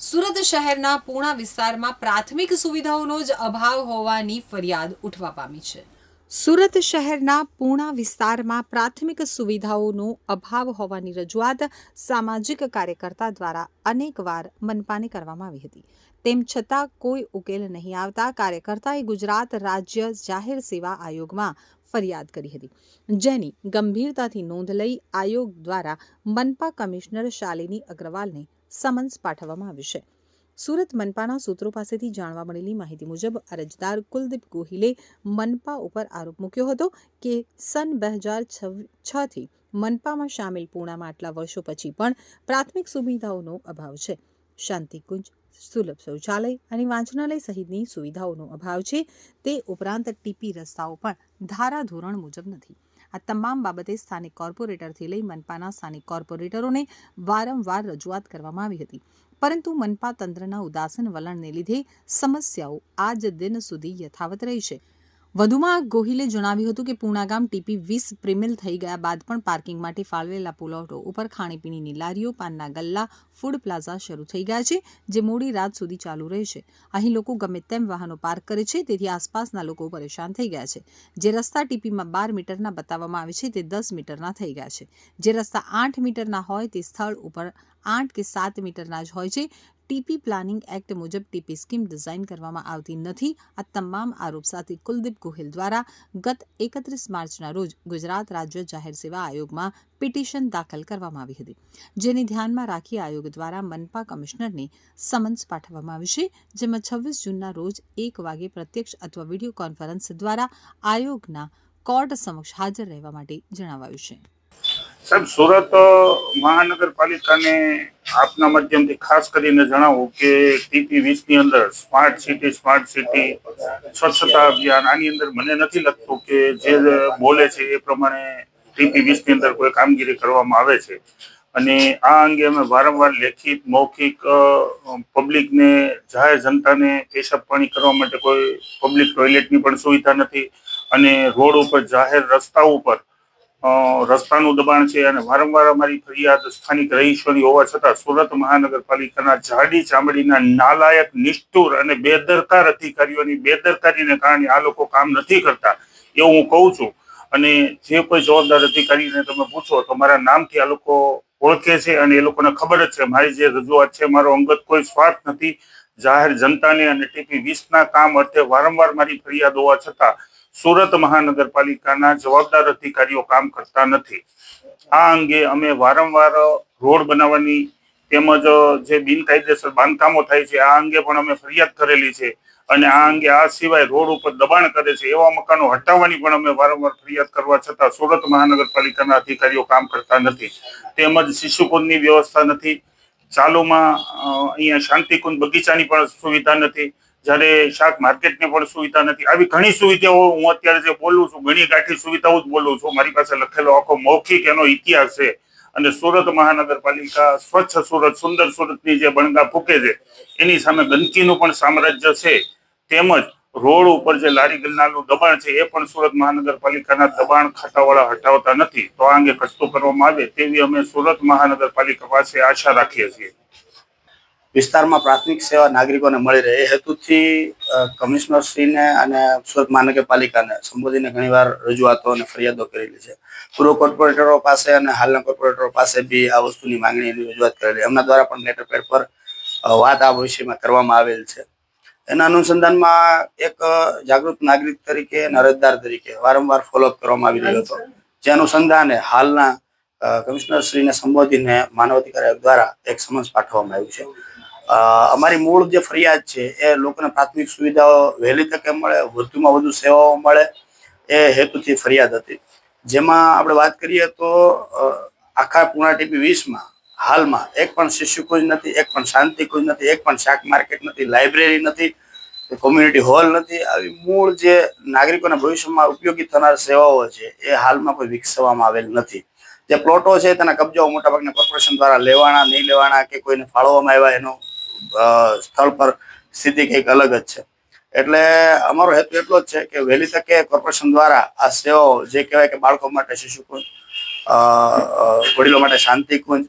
સુરત શહેરના પૂણા વિસ્તારમાં પ્રાથમિક સુવિધાઓનો જ અભાવ હોવાની ફરિયાદ ઉઠવા પામી છે. સુરત શહેરના પૂણા વિસ્તારમાં પ્રાથમિક સુવિધાઓનો અભાવ હોવાની રજૂઆત સામાજિક કાર્યકર્તા દ્વારા અનેકવાર મનપાને કરવામાં આવી હતી. તેમ છતાં કોઈ ઉકેલ નહીં આવતા કાર્યકર્તાએ ગુજરાત રાજ્ય જાહેર સેવા આયોગમાં ફરિયાદ કરી હતી. જેની ગંભીરતાથી નોંધ લઈ આયોગ દ્વારા મનપા કમિશનર શાલિની અગ્રવાલને સમન્સ પાઠવવામાં આવ્યું છે. સુરત મનપાના સૂત્રો પાસેથી જાણવા મળેલી માહિતી મુજબ અરજદાર કુલદીપ ગોહિલે મનપા ઉપર આરોપ મૂક્યો હતો કે સન બે હજાર છથી મનપામાં સામેલ પૂર્ણામાં આટલા વર્ષો પછી પણ પ્રાથમિક સુવિધાઓનો અભાવ છે. શાંતિકુંજ સુલભ શૌચાલય અને વાંચનાલય સહિતની સુવિધાઓનો અભાવ છે. તે ઉપરાંત ટીપી રસ્તાઓ પણ ધારાધોરણ મુજબ નથી. આ તમામ બાબતે સ્થાનિક કોર્પોરેટરથી લઈ મનપાના સ્થાનિક કોર્પોરેટરોને વારંવાર રજૂઆત કરવામાં આવી હતી. પરંતુ મનપા તંત્રના ઉદાસીન વલણને લીધે સમસ્યાઓ આજ દિન સુધી યથાવત રહી છે. વધુમાં ગોહિલે જણાવ્યું હતું કે પૂણા ગામ ટીપી વીસ પ્રિમિલ થઈ ગયા બાદ પણ પાર્કિંગ માટે ફાળવેલા પુલોટો ઉપર ખાણીપીણીની લારીઓ, પાનના ગલ્લા, ફૂડ પ્લાઝા શરૂ થઈ ગયા છે, જે મોડી રાત સુધી ચાલુ રહેશે. અહીં લોકો ગમે તેમ વાહનો પાર્ક કરે છે, તેથી આસપાસના લોકો પરેશાન થઈ ગયા છે. જે રસ્તા ટીપીમાં બાર મીટરના બતાવવામાં આવે છે, તે દસ મીટરના થઈ ગયા છે. જે રસ્તા આઠ મીટરના હોય તે સ્થળ ઉપર આઠ કે સાત મીટરના જ હોય છે. ટીપી પ્લાનિંગ એક્ટ મુજબ ટીપી સ્કીમ ડિઝાઇન કરવામાં આવતી નથી. આ તમામ આરોપ સાથે કુલદીપ ગોહિલ દ્વારા ગત એકત્રીસ માર્ચના રોજ ગુજરાત રાજ્ય જાહેર સેવા આયોગમાં પિટિશન દાખલ કરવામાં આવી હતી. જેને ધ્યાનમાં રાખી આયોગ દ્વારા મનપા કમિશનરને સમન્સ પાઠવવામાં આવ્યું છે, જેમાં છવ્વીસ જૂનના રોજ એક વાગે પ્રત્યક્ષ અથવા વીડિયો કોન્ફરન્સ દ્વારા આયોગના કોર્ટ સમક્ષ હાજર રહેવા માટે જણાવાયું છે. સાહેબ, સુરત મહાનગરપાલિકાને આપના માધ્યમથી ખાસ કરીને જણાવું કે ટીપી વીસની અંદર સ્માર્ટ સિટી સ્માર્ટ સિટી, સ્વચ્છતા અભિયાન, આની અંદર મને નથી લાગતું કે જે બોલે છે એ પ્રમાણે ટીપી વીસની અંદર કોઈ કામગીરી કરવામાં આવે છે. અને આ અંગે અમે વારંવાર લેખિત, મૌખિક પબ્લિકને, જાહેર જનતાને પેશાબ પાણી કરવા માટે કોઈ પબ્લિક ટોયલેટની પણ સુવિધા નથી. અને રોડ ઉપર જાહેર રસ્તા ઉપર રસ્તાનું દબાણ છે અને વારંવાર અમારી ફરિયાદ સ્થાનિક રહીશોની હોવા છતાં સુરત મહાનગરપાલિકાના જાડી ચામડીના નાલાયક, નિષ્ઠુર અને બેદરકાર અધિકારીઓની બેદરકારીને કારણે આ લોકો કામ નથી કરતા એવું હું કહું છું. અને જે કોઈ જવાબદાર અધિકારીને તમે પૂછો તો મારા નામથી આ લોકો ઓળખે છે અને એ લોકોને ખબર જ છે. મારી જે રજૂઆત છે મારો અંગત કોઈ સ્વાર્થ નથી. જાહેર જનતાને અને ટીપી વીસના કામ અર્થે વારંવાર મારી ફરિયાદ હોવા છતાં સુરત મહાનગરપાલિકાના જવાબદાર અધિકારીઓ કામ કરતા નથી. આ અંગે અમે વારંવાર રોડ બનાવવાની તેમજ જે બિનકાયદેસર બાંધકામો થાય છે, આ અંગે પણ અમે ફરિયાદ કરેલી છે અને આ અંગે આ સિવાય રોડ ઉપર દબાણ કરે છે, એવા મકાનો હટાવવાની પણ અમે વારંવાર ફરિયાદ કરવા છતાં સુરત મહાનગરપાલિકાના અધિકારીઓ કામ કરતા નથી. તેમજ શિશુકુંજની વ્યવસ્થા નથી. ચાલુમાં અહીંયા શાંતિકુંજ બગીચાની પણ સુવિધા નથી. જ્યારે શાક માર્કેટની પણ સુવિધા નથી. આવી ઘણી સુવિધાઓ હું અત્યારે જે બોલું છું, ઘણી ગાંઠી સુવિધાઓ જ બોલું છું. મારી પાસે લખેલો આખો મૌખિક એનો ઇતિહાસ છે. અને સુરત મહાનગરપાલિકા, સ્વચ્છ સુરત, સુંદર સુરતની જે બણગા ફૂકે છે, એની સામે ગંદકીનું પણ સામ્રાજ્ય છે. તેમજ રોડ ઉપર જે લારી ગલ્લાનું દબાણ છે, એ પણ સુરત મહાનગરપાલિકાના દબાણ ખાતાવાળા હટાવતા નથી. તો આ અંગે કસ્તો કરવામાં આવે તેવી અમે સુરત મહાનગરપાલિકા પાસે આશા રાખીએ છીએ. વિસ્તારમાં પ્રાથમિક સેવા નાગરિકોને મળી રહે. એ હેતુથી કમિશનરશ્રીને અને સુરત મહાનગરપાલિકાને સંબોધીને ઘણીવાર રજૂઆતો અને ફરિયાદો કરેલી છે. પૂર્વ કોર્પોરેટરો પાસે અને હાલના કોર્પોરેટરો પાસે બી આ વસ્તુની માંગણીની રજૂઆત કરેલી. એમના દ્વારા પણ લેટર પેડ પર વાત આ વિષયમાં કરવામાં આવેલ છે. એના અનુસંધાનમાં એક જાગૃત નાગરિક તરીકે અને અરજદાર તરીકે વારંવાર ફોલોઅપ કરવામાં આવી રહ્યો હતો. જે. અનુસંધાને હાલના કમિશનરશ્રીને સંબોધીને માનવ અધિકાર દ્વારા એક સમન્સ પાઠવવામાં આવ્યું છે. અમારી મૂળ જે ફરિયાદ છે, એ લોકોને પ્રાથમિક સુવિધાઓ વહેલી તકે મળે વધુમાં વધુ સેવાઓ મળે, એ હેતુથી ફરિયાદ હતી. જેમાં આપણે વાત કરીએ તો આખા પૂણા ટીપી વીસમાં હાલમાં એક પણ શિશુકુંજ નથી, એક પણ શાંતિ કોઈ નથી, એક પણ શાક માર્કેટ નથી, લાઇબ્રેરી નથી, કોમ્યુનિટી હોલ નથી. આવી મૂળ જે નાગરિકોના ભવિષ્યમાં ઉપયોગી થનાર સેવાઓ છે, એ હાલમાં કોઈ વિકસાવવામાં આવેલ નથી. જે પ્લોટો છે, તેના કબજાઓ મોટાભાગના કોર્પોરેશન દ્વારા લેવાના, નહીં લેવાના, કે કોઈને ફાળવવામાં આવ્યા એનો સ્થળ પર સ્થિતિ કંઈક અલગ જ છે. એટલે અમારો હેતુ એટલો જ છે કે વહેલી તકે કોર્પોરેશન દ્વારા આ સેવાઓ જે કહેવાય કે બાળકો માટે શિશુકુંજ વડીલો માટે શાંતિકુંજ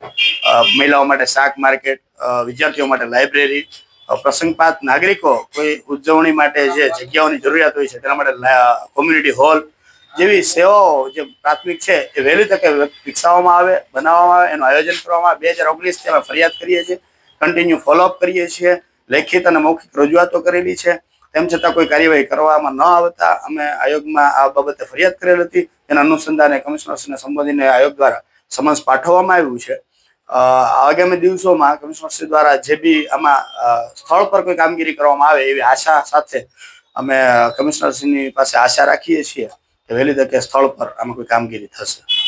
મહિલાઓ માટે શાક માર્કેટ વિદ્યાર્થીઓ માટે લાઇબ્રેરી પ્રસંગપાત નાગરિકો કોઈ ઉજવણી માટે જે જગ્યાઓની જરૂરિયાત હોય છે તેના માટે કોમ્યુનિટી હોલ જેવી સેવાઓ જે પ્રાથમિક છે એ વહેલી તકે વિકસાવવામાં આવે, બનાવવામાં આવે, એનું આયોજન કરવામાં આવે. બે હજાર ઓગણીસથી અમે ફરિયાદ કરીએ છીએ કન્ટિન્યુ ફોલોઅપ કરીએ છીએ, લેખિત અને મૌખિક રજૂઆતો કરેલી છે. તેમ છતાં કોઈ કાર્યવાહી કરવામાં ન આવતા અમે આયોગમાં આ બાબતે ફરિયાદ કરેલ હતી. તેના અનુસંધાને કમિશનર્સને સંબોધીને આયોગ દ્વારા સમન્સ પાઠવવામાં આવ્યું છે. આગામી દિવસોમાં કમિશનરશ્રી દ્વારા જે બી આમાં સ્થળ પર કોઈ કામગીરી કરવામાં આવે એવી આશા સાથે અમે કમિશનરશ્રીની પાસે આશા રાખીએ છીએ કે વહેલી તકે સ્થળ પર આમાં કોઈ કામગીરી થશે.